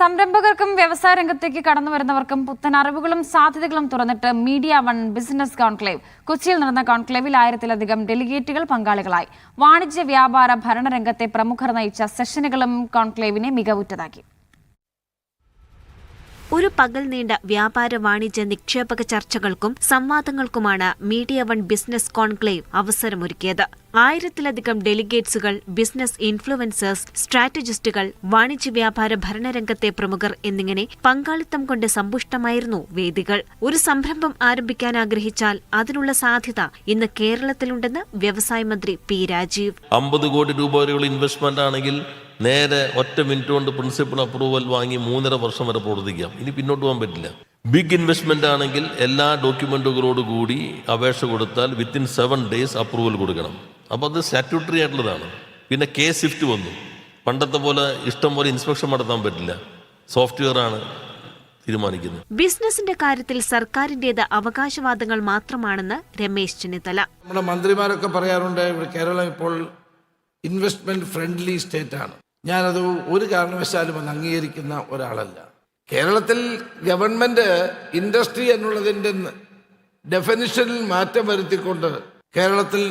സംരംഭകർക്കും വ്യവസായ രംഗത്തേക്ക് കടന്നു വരുന്നവർക്കും പുത്തൻ അറിവുകളും സാധ്യതകളും തുറന്നിട്ട് മീഡിയ വൺ ബിസിനസ് കോൺക്ലേവ്. കൊച്ചിയിൽ നടന്ന കോൺക്ലേവിൽ ആയിരത്തിലധികം ഡെലിഗേറ്റുകൾ പങ്കാളികളായി. വാണിജ്യ വ്യാപാര ഭരണരംഗത്തെ പ്രമുഖർ നയിച്ച സെഷനുകളും കോൺക്ലേവിനെ മികവുറ്റതാക്കി. ഒരു പകൽ നീണ്ട വ്യാപാര വാണിജ്യ നിക്ഷേപക ചർച്ചകൾക്കും സംവാദങ്ങൾക്കുമാണ് മീഡിയ വൺ ബിസിനസ് കോൺക്ലേവ് അവസരമൊരുക്കിയത്. ആയിരത്തിലധികം ഡെലിഗേറ്റ്സുകൾ ബിസിനസ് ഇൻഫ്ലുവൻസേഴ്സ് സ്ട്രാറ്റജിസ്റ്റുകൾ വാണിജ്യ വ്യാപാര ഭരണരംഗത്തെ പ്രമുഖർ എന്നിങ്ങനെ പങ്കാളിത്തം കൊണ്ട് സമ്പുഷ്ടമായിരുന്നു വേദികൾ. ഒരു സംരംഭം ആരംഭിക്കാൻ ആഗ്രഹിച്ചാൽ അതിനുള്ള സാധ്യത ഇന്ന് കേരളത്തിലുണ്ടെന്ന് വ്യവസായ മന്ത്രി പി രാജീവ്. അമ്പത് കോടി രൂപ വരെയുള്ള ഇൻവെസ്റ്റ്മെന്റ് ആണെങ്കിൽ നേരെ ഒറ്റ മിനിറ്റ് കൊണ്ട് പ്രിൻസിപ്പൽ അപ്രൂവൽ വാങ്ങി മൂന്നര വർഷം വരെ പ്രവർത്തിക്കാം. ഇനി പിന്നോട്ട് പോകാൻ പറ്റില്ല. ബിഗ് ഇൻവെസ്റ്റ്മെന്റ് ആണെങ്കിൽ എല്ലാ ഡോക്യുമെന്റുകളോട് കൂടി അപേക്ഷ കൊടുത്താൽ വിത്തിൻ സെവൻ ഡേയ്സ് അപ്രൂവൽ കൊടുക്കണം. അപ്പോൾ അത് സ്റ്റാറ്റ്യൂട്ടറി ആയിട്ടുള്ളതാണ്. പിന്നെ കെ സ്വിഫ്റ്റ് വന്നു. പണ്ടത്തെ പോലെ ഇഷ്ടം പോലെ ഇൻസ്പെക്ഷൻ നടത്താൻ പറ്റില്ല. സോഫ്റ്റ്വെയർ ആണ് തീരുമാനിക്കുന്നത്. ബിസിനസിന്റെ കാര്യത്തിൽ സർക്കാരിന്റേത് അവകാശവാദങ്ങൾ മാത്രമാണെന്ന് രമേശ് ചെന്നിത്തല. നമ്മുടെ മന്ത്രിമാരൊക്കെ പറയാറുണ്ട് ഇവിടെ കേരളം ഇപ്പോൾ ഇൻവെസ്റ്റ്മെന്റ് ഫ്രണ്ട്ലി സ്റ്റേറ്റ് ആണ്. ഞാനത് ഒരു കാരണവശാലും അത് അംഗീകരിക്കുന്ന ഒരാളല്ല. കേരളത്തിൽ ഗവൺമെന്റ് ഇൻഡസ്ട്രി എന്നുള്ളതിന്റെ ഡെഫിനിഷനിൽ മാറ്റം വരുത്തിക്കൊണ്ട് കേരളത്തിൽ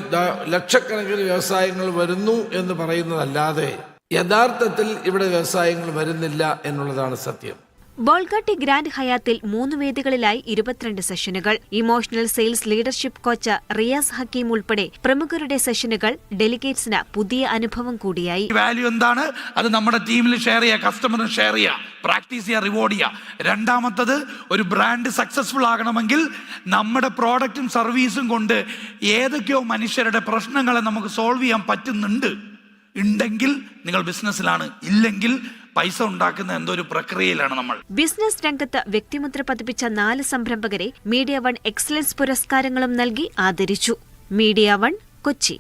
ലക്ഷക്കണക്കിന് വ്യവസായങ്ങൾ വരുന്നു എന്ന് പറയുന്നതല്ലാതെ യഥാർത്ഥത്തിൽ ഇവിടെ വ്യവസായങ്ങൾ വരുന്നില്ല എന്നുള്ളതാണ് സത്യം. ബോൾഗാട്ടി ഗ്രാൻഡ് ഹയാത്തിൽ മൂന്ന് വേദികളിലായി ഇരുപത്തിരണ്ട് സെഷനുകൾ. Emotional sales leadership coach Riyas Hakeem ഉൾപ്പെടെ പ്രമുഖരുടെ സെഷനുകൾ ഡെലിഗേറ്റ്സിന് പുതിയ അനുഭവം കൂടിയായി. വാല്യൂ എന്താണ്? അത് നമ്മുടെ ടീമിൽ ഷെയർ ചെയ്യുക കസ്റ്റമറിന് ഷെയർ ചെയ്യുക പ്രാക്ടീസ് ചെയ്യുക റിവാർഡ് ചെയ്യുക രണ്ടാമത്തത് ഒരു ബ്രാൻഡ് സക്സസ്ഫുൾ ആകണമെങ്കിൽ നമ്മുടെ പ്രോഡക്റ്റും സർവീസും കൊണ്ട് ഏതൊക്കെയോ മനുഷ്യരുടെ പ്രശ്നങ്ങളെ നമുക്ക് സോൾവ് ചെയ്യാൻ പറ്റുന്നുണ്ട്. ഉണ്ടെങ്കിൽ നിങ്ങൾ ബിസിനസ്സിലാണ്. ഇല്ലെങ്കിൽ പൈസ ഉണ്ടാക്കുന്ന എന്തോ ഒരു പ്രക്രിയയിലാണ് നമ്മൾ. ബിസിനസ് രംഗത്ത് വ്യക്തിമുദ്ര പതിപ്പിച്ച നാല് സംരംഭകരെ മീഡിയ വൺ എക്സലൻസ് പുരസ്കാരങ്ങളും നൽകി ആദരിച്ചു. Media one Kochi.